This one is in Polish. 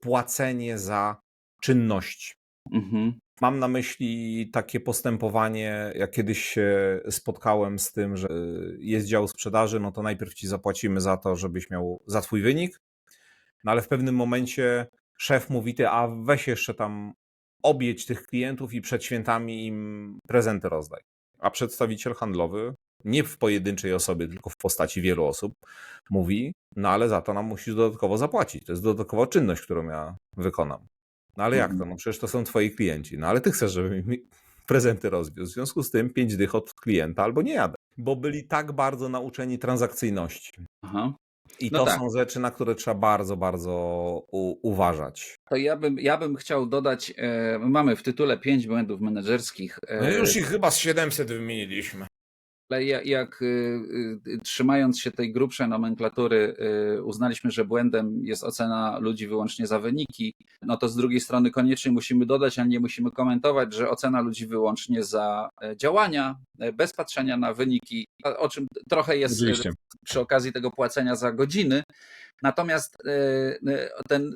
płacenie za czynności. Mhm. Mam na myśli takie postępowanie, jak kiedyś się spotkałem z tym, że y, jest dział sprzedaży, no to najpierw ci zapłacimy za to, żebyś miał za twój wynik, no ale w pewnym momencie szef mówi ty, a weź jeszcze tam objedź tych klientów i przed świętami im prezenty rozdaj. A przedstawiciel handlowy, nie w pojedynczej osobie, tylko w postaci wielu osób, mówi, no ale za to nam musisz dodatkowo zapłacić. To jest dodatkowa czynność, którą ja wykonam. No ale jak to? No przecież to są twoi klienci. No ale ty chcesz, żeby mi prezenty rozwiózł. W związku z tym pięć dych od klienta albo nie jadę. Bo byli tak bardzo nauczeni transakcyjności. Aha. I No to tak. są rzeczy, na które trzeba bardzo, bardzo uważać. To ja bym, ja bym chciał dodać, e, mamy w tytule pięć błędów menedżerskich. e, No już ich chyba z 700 wymieniliśmy. Ale ja- jak y, y, trzymając się tej grubszej nomenklatury y, uznaliśmy, że błędem jest ocena ludzi wyłącznie za wyniki, no to z drugiej strony koniecznie musimy dodać, a nie musimy komentować, że ocena ludzi wyłącznie za e, działania, e, bez patrzenia na wyniki, o czym trochę jest Oczywiście. przy okazji tego płacenia za godziny. Natomiast e, ten